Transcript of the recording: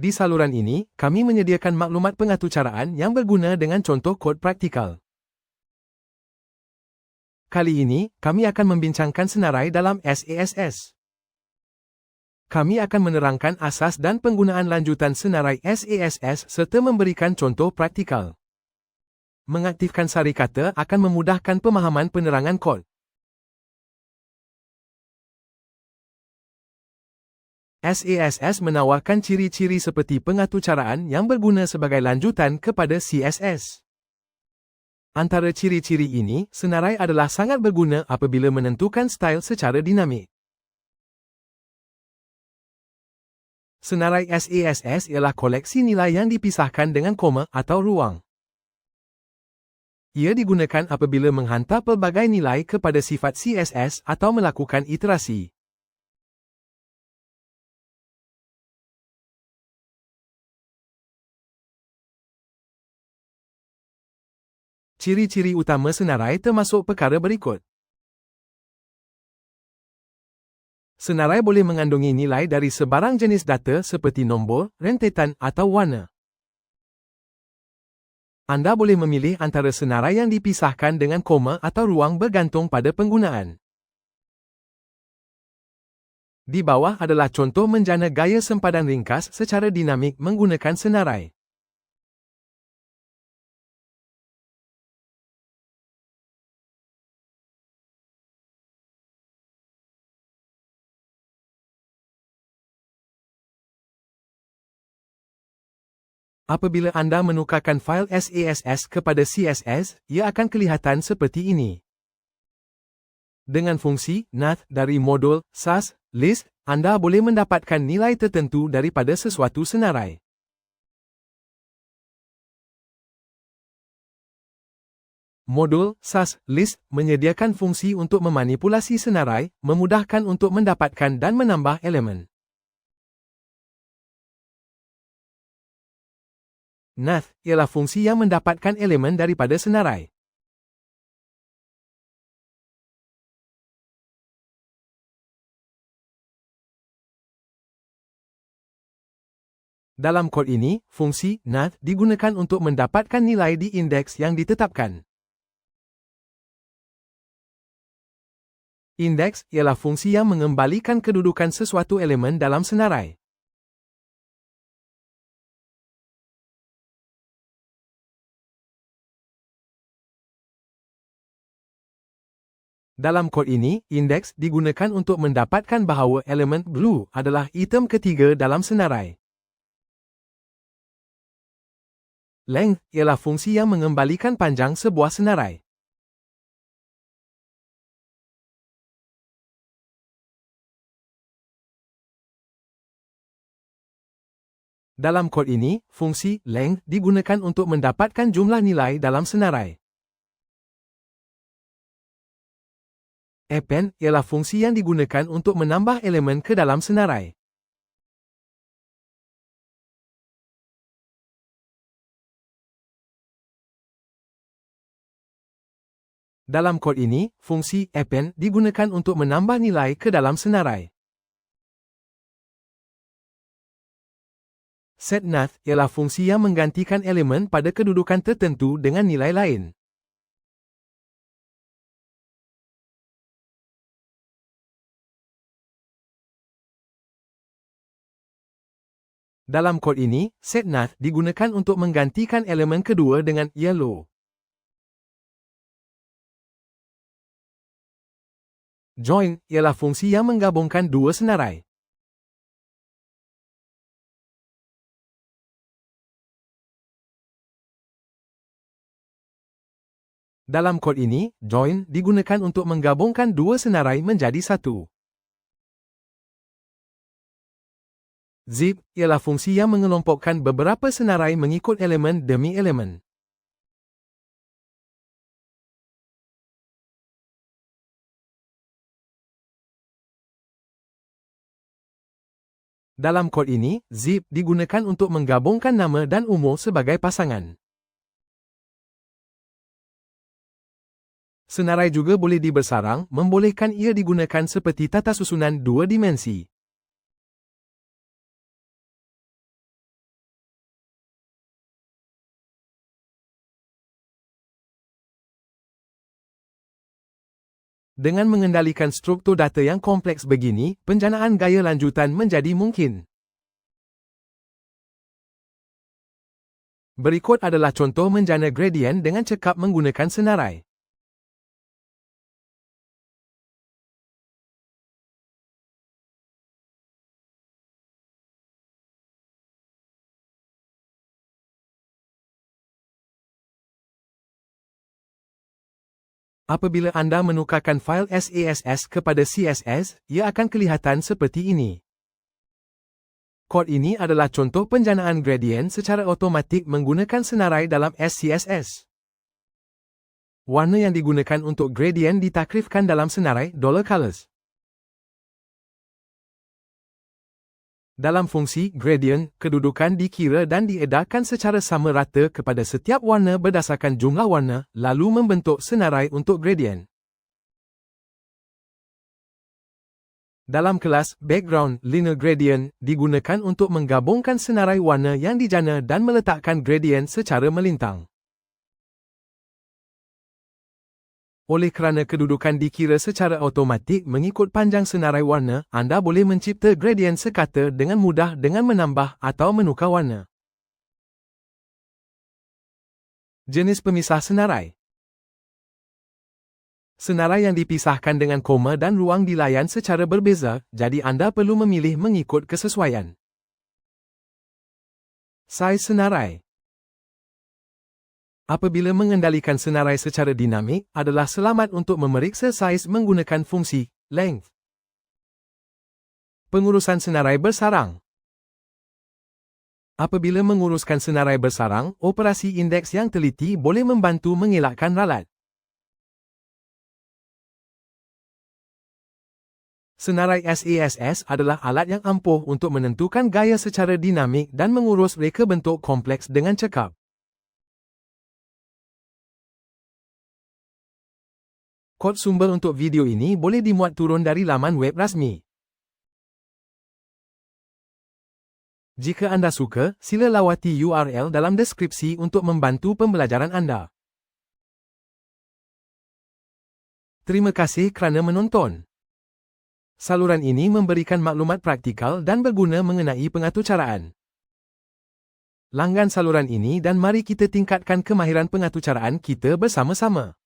Di saluran ini, kami menyediakan maklumat pengaturcaraan yang berguna dengan contoh kod praktikal. Kali ini, kami akan membincangkan senarai dalam SASS. Kami akan menerangkan asas dan penggunaan lanjutan senarai SASS serta memberikan contoh praktikal. Mengaktifkan sari kata akan memudahkan pemahaman penerangan kod. SASS menawarkan ciri-ciri seperti pengaturcaraan yang berguna sebagai lanjutan kepada CSS. Antara ciri-ciri ini, senarai adalah sangat berguna apabila menentukan style secara dinamik. Senarai SASS ialah koleksi nilai yang dipisahkan dengan koma atau ruang. Ia digunakan apabila menghantar pelbagai nilai kepada sifat CSS atau melakukan iterasi. Ciri-ciri utama senarai termasuk perkara berikut. Senarai boleh mengandungi nilai dari sebarang jenis data seperti nombor, rentetan atau warna. Anda boleh memilih antara senarai yang dipisahkan dengan koma atau ruang bergantung pada penggunaan. Di bawah adalah contoh menjana gaya sempadan ringkas secara dinamik menggunakan senarai. Apabila anda menukarkan fail SASS kepada CSS, ia akan kelihatan seperti ini. Dengan fungsi nath dari modul SAS list, anda boleh mendapatkan nilai tertentu daripada sesuatu senarai. Modul SAS list menyediakan fungsi untuk memanipulasi senarai, memudahkan untuk mendapatkan dan menambah elemen. Nath ialah fungsi yang mendapatkan elemen daripada senarai. Dalam kod ini, fungsi nath digunakan untuk mendapatkan nilai di indeks yang ditetapkan. Indeks ialah fungsi yang mengembalikan kedudukan sesuatu elemen dalam senarai. Dalam kod ini, indeks digunakan untuk mendapatkan bahawa elemen blue adalah item ketiga dalam senarai. Length ialah fungsi yang mengembalikan panjang sebuah senarai. Dalam kod ini, fungsi length digunakan untuk mendapatkan jumlah nilai dalam senarai. Append ialah fungsi yang digunakan untuk menambah elemen ke dalam senarai. Dalam kod ini, fungsi append digunakan untuk menambah nilai ke dalam senarai. SetNath ialah fungsi yang menggantikan elemen pada kedudukan tertentu dengan nilai lain. Dalam kod ini, setNath digunakan untuk menggantikan elemen kedua dengan yellow. Join ialah fungsi yang menggabungkan dua senarai. Dalam kod ini, join digunakan untuk menggabungkan dua senarai menjadi satu. Zip ialah fungsi yang mengelompokkan beberapa senarai mengikut elemen demi elemen. Dalam kod ini, zip digunakan untuk menggabungkan nama dan umur sebagai pasangan. Senarai juga boleh dibersarang, membolehkan ia digunakan seperti tata susunan dua dimensi. Dengan mengendalikan struktur data yang kompleks begini, penjanaan gaya lanjutan menjadi mungkin. Berikut adalah contoh menjana gradien dengan cekap menggunakan senarai. Apabila anda menukarkan fail SASS kepada CSS, ia akan kelihatan seperti ini. Kod ini adalah contoh penjanaan gradien secara automatik menggunakan senarai dalam SCSS. Warna yang digunakan untuk gradien ditakrifkan dalam senarai $colors. Dalam fungsi gradient, kedudukan dikira dan diedarkan secara sama rata kepada setiap warna berdasarkan jumlah warna, lalu membentuk senarai untuk gradient. Dalam kelas, background linear gradient digunakan untuk menggabungkan senarai warna yang dijana dan meletakkan gradient secara melintang. Oleh kerana kedudukan dikira secara automatik mengikut panjang senarai warna, anda boleh mencipta gradien sekata dengan mudah dengan menambah atau menukar warna. Jenis pemisah senarai Senarai yang dipisahkan dengan koma dan ruang dilayan secara berbeza, jadi anda perlu memilih mengikut kesesuaian. Saiz senarai apabila mengendalikan senarai secara dinamik adalah selamat untuk memeriksa saiz menggunakan fungsi length. Pengurusan senarai bersarang Apabila menguruskan senarai bersarang, operasi indeks yang teliti boleh membantu mengelakkan ralat. Senarai SASS adalah alat yang ampuh untuk menentukan gaya secara dinamik dan mengurus reka bentuk kompleks dengan cekap. Kod sumber untuk video ini boleh dimuat turun dari laman web rasmi. Jika anda suka, sila lawati URL dalam deskripsi untuk membantu pembelajaran anda. Terima kasih kerana menonton. Saluran ini memberikan maklumat praktikal dan berguna mengenai pengatucaraan. Langgan saluran ini dan mari kita tingkatkan kemahiran pengatucaraan kita bersama-sama.